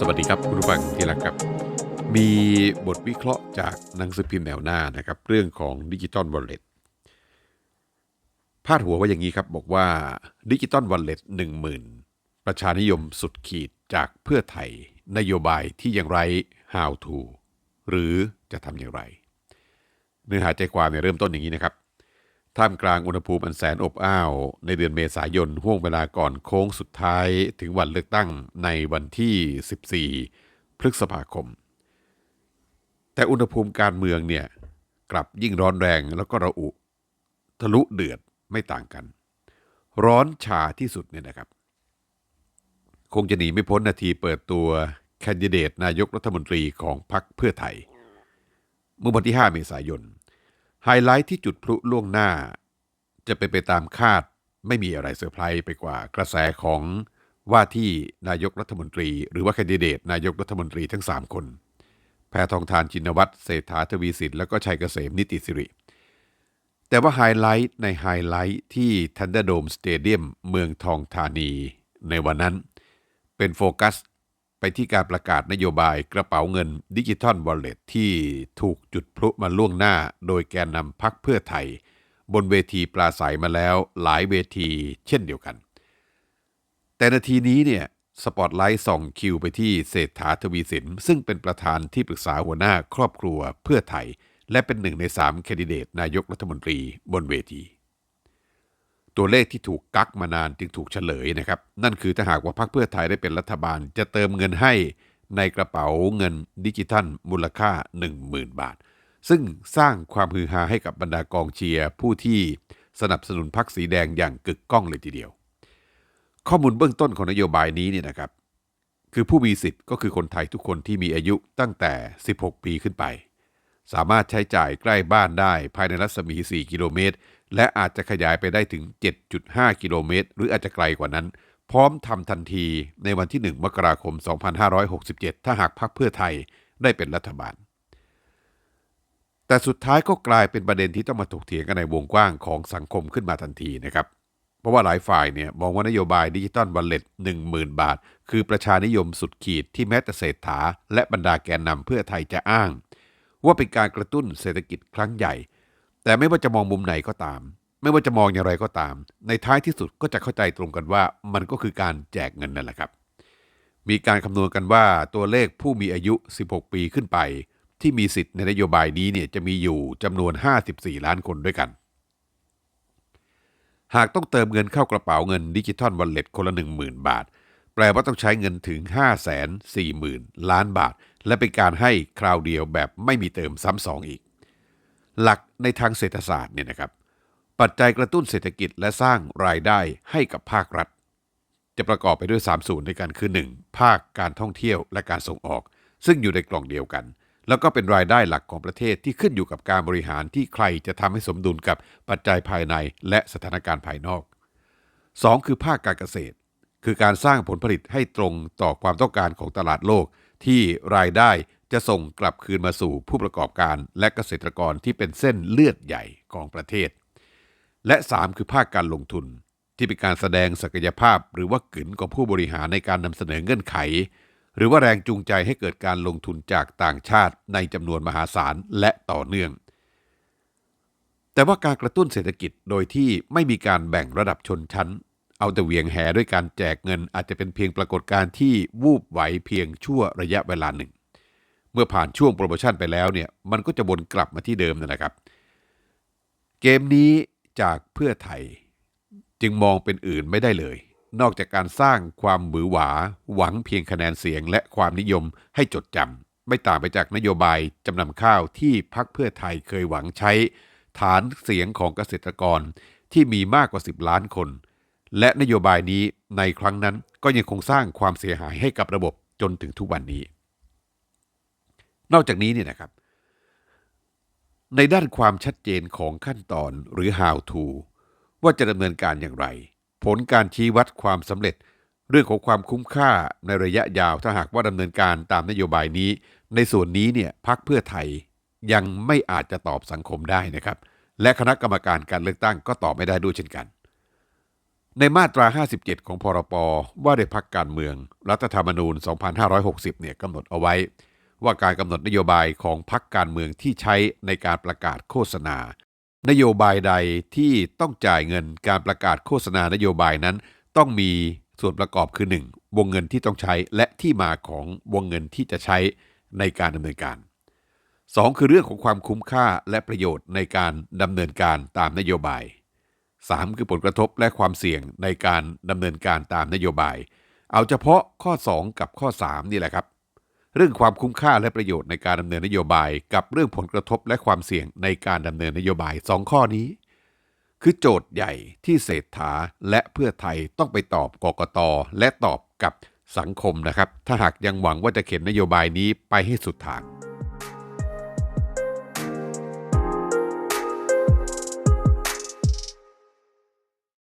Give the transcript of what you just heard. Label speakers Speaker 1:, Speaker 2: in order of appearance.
Speaker 1: สวัสดีครับคุณผู้ฟังที่รักครับ มีบทวิเคราะห์จากหนังสือพิมพ์แนวหน้านะครับ เรื่องของดิจิตอลวอลเล็ตพาดหัวว่าอย่างนี้ครับ บอกว่าดิจิตอลวอลเล็ตหนึ่งหมื่นประชานิยมสุดขีดจากเพื่อไทย นโยบายที่ยังไร how to หรือจะทำอย่างไร เนื้อหาใจความเนี่ยเริ่มต้นอย่างนี้นะครับ ท่ามกลางอุณหภูมิอันแสนอบอ้าว ในเดือนเมษายนห่วงเวลาก่อนโค้งสุดท้ายถึงวันเลือกตั้งในวันที่ 14 พฤษภาคม แต่อุณหภูมิการเมืองเนี่ยกลับยิ่งร้อนแรงแล้วก็ระอุ ทะลุเดือดไม่ต่างกัน ร้อนชาที่สุดเนี่ยนะครับ คงจะหนีไม่พ้นนาทีเปิดตัวแคนดิเดตนายกรัฐมนตรีของพรรคเพื่อไทย เมื่อวันที่ 5 เมษายน ไฮไลท์ที่จุดพลุล่วงหน้า จะเป็นไปตามคาดไม่มีอะไรเซอร์ไพรส์ไปกว่ากระแสของว่าที่นายกรัฐมนตรี หรือว่าแคนดิเดตนายกรัฐมนตรีทั้ง 3 คน แพทองทานชินวัตรเศรษฐาทวีสิทธิ์แล้วก็ชัยเกษมนิติสิริ แต่ว่าไฮไลท์ในไฮไลท์ที่ทันเดอร์โดมสเตเดียมเมืองทองธานีในวันนั้น เป็นโฟกัส ไปที่การประกาศนโยบายกระเป๋าเงินดิจิทัลวอลเล็ตที่ถูกจุดพลุมาล่วงหน้า โดยแกนนำพักเพื่อไทย บนเวทีปราศัยมาแล้วหลายเวทีเช่นเดียวกัน แต่นาทีนี้เนี่ยสปอตไลท์ส่องคิวไปที่เศรษฐาทวีสิน ซึ่งเป็นประธานที่ปรึกษาหัวหน้าครอบครัวเพื่อไทย และเป็นหนึ่งในสามแคนดิเดตนายกรัฐมนตรีบนเวที ตัวเลขที่ถูกกักมานานจึงถูกเฉลยนะครับ นั่นคือถ้าหากว่าพรรคเพื่อไทยได้เป็นรัฐบาล จะเติมเงินให้ในกระเป๋าเงินดิจิทัล มูลค่า 10,000 บาท ซึ่งสร้างความฮือฮาให้กับบรรดากองเชียร์ผู้ที่สนับสนุนพรรคสีแดงอย่างกึกก้องเลยทีเดียว ข้อมูลเบื้องต้นของนโยบายนี้เนี่ยนะครับ คือผู้มีสิทธิ์ก็คือคนไทยทุกคนที่มีอายุตั้งแต่ 16 ปีขึ้นไป สามารถใช้จ่ายใกล้บ้านได้ภายในรัศมี 4 กิโลเมตร และอาจจะขยายไปได้ถึง 7.5 กิโลเมตร หรืออาจจะไกลกว่านั้น พร้อมทำทันทีในวันที่ 1 มกราคม 2567 ถ้าหากพรรคเพื่อไทยได้เป็นรัฐบาล แต่สุดท้ายก็กลายเป็นประเด็นที่ต้องมาถกเถียงกันในวงกว้างของสังคมขึ้นมาทันทีนะครับ เพราะว่าหลายฝ่ายเนี่ยมองว่านโยบายดิจิตอลวัลเล็ต10,000 บาท คือประชานิยมสุดขีดที่แม้แต่เศรษฐา และบรรดาแกนนำเพื่อไทยจะอ้าง ว่าเป็นการกระตุ้นเศรษฐกิจครั้งใหญ่ แต่ไม่ว่าจะมองมุมไหนก็ตาม ไม่ว่าจะมองอย่างไรก็ตาม ในท้ายที่สุดก็จะเข้าใจตรงกันว่ามันก็คือการแจกเงินนั่นแหละครับ มีการคำนวณกันว่าตัวเลขผู้มีอายุ 16 ปีขึ้นไป ที่มีสิทธิ์ในนโยบายนี้เนี่ยจะมีอยู่จำนวน 54 ล้านคนด้วยกัน หากต้องเติมเงินเข้ากระเป๋าเงินดิจิทัลวอลเล็ตคนละ 10,000 บาท แปลว่าต้องใช้เงินถึง 540,000 ล้านบาท และเป็นการให้คราวเดียวแบบไม่มีเติมซ้ำสองอีก หลักในทางเศรษฐศาสตร์เนี่ยนะครับ ปัจจัยกระตุ้นเศรษฐกิจและสร้างรายได้ให้กับภาครัฐ จะประกอบไปด้วย 3 ส่วนด้วยกันคือ 1. ภาคการท่องเที่ยวและการส่งออก ซึ่งอยู่ในกล่องเดียวกัน แล้วก็เป็นรายได้หลักของประเทศที่ขึ้นอยู่กับการบริหารที่ใครจะทำให้สมดุลกับปัจจัยภายในและสถานการณ์ภายนอก 2. คือภาคการเกษตร คือการสร้างผลผลิตให้ตรงต่อความต้องการของตลาดโลกที่รายได้ จะส่งกลับคืนมาสู่ผู้ประกอบการและเกษตรกรที่เป็นเส้นเลือดใหญ่ของประเทศ และ 3 คือภาคการลงทุน ที่เป็นการแสดงศักยภาพ หรือว่ากึนของผู้บริหารในการนำเสนอเงื่อนไข หรือว่าแรงจูงใจให้เกิดการลงทุนจากต่างชาติในจำนวนมหาศาลและต่อเนื่อง แต่ว่าการกระตุ้นเศรษฐกิจโดยที่ไม่มีการแบ่งระดับชนชั้น เอาแต่เวียงแหด้วยการแจกเงินอาจจะเป็นเพียงปรากฏการณ์ที่วูบไหวเพียงชั่วระยะเวลาหนึ่ง มื่อผ่านช่วงโปรโมชั่นไปแล้วเนี่ยมันก็จะวนกลับมาที่เดิมนั่นแหละครับ เกมนี้จากเพื่อไทยจึงมองเป็นอื่นไม่ได้เลย นอกจากการสร้างความหวือหวา หวังเพียงคะแนนเสียงและความนิยมให้จดจำไม่ต่างไปจากนโยบายจำนำข้าวที่พักเพื่อไทยเคยหวังใช้ ฐานเสียงของเกษตรกรที่มีมากกว่า 10 ล้านคน และนโยบายนี้ในครั้งนั้นก็ยังคงสร้างความเสียหายให้กับระบบจนถึงทุกวันนี้ นอกจากนี้เนี่ยนะครับ ในด้านความชัดเจนของขั้นตอนหรือ how to ว่าจะดำเนินการอย่างไร ผลการชี้วัดความสำเร็จ เรื่องของความคุ้มค่าในระยะยาวถ้าหากว่าดำเนินการตามนโยบายนี้ ในส่วนนี้เนี่ยพักเพื่อไทยยังไม่อาจจะตอบสังคมได้นะครับ และคณะกรรมการการเลือกตั้งก็ตอบไม่ได้ด้วยเช่นกัน ในมาตรา 57 ของพรปว่าด้วยพักการเมือง รัฐธรรมนูญ 2560 เนี่ยกำหนดเอาไว้ ว่าการกำหนดนโยบายของพักการเมืองที่ใช้ในการประกาศโฆษณา นโยบายใดที่ต้องจ่ายเงินการประกาศโฆษณานโยบายนั้น ต้องมีส่วนประกอบคือ 1. วงเงินที่ต้องใช้และที่มาของวงเงินที่จะใช้ในการดำเนินการ 2. คือเรื่องของความคุ้มค่าและประโยชน์ในการดำเนินการตามนโยบาย 3. คือผลกระทบและความเสี่ยงในการดำเนินการตามนโยบาย เอาเฉพาะข้อ 2 กับข้อ 3 นี่แหละครับ เรื่องความคุ้มค่าและประโยชน์ในการดำเนินนโยบาย กับเรื่องผลกระทบและความเสี่ยงในการดำเนินนโยบาย 2 ข้อนี้ คือโจทย์ใหญ่ที่เศรษฐาและเพื่อไทยต้องไปตอบกกตและตอบกับสังคมนะครับ ถ้าหากยังหวังว่าจะเข็นนโยบายนี้ไปให้สุดทาง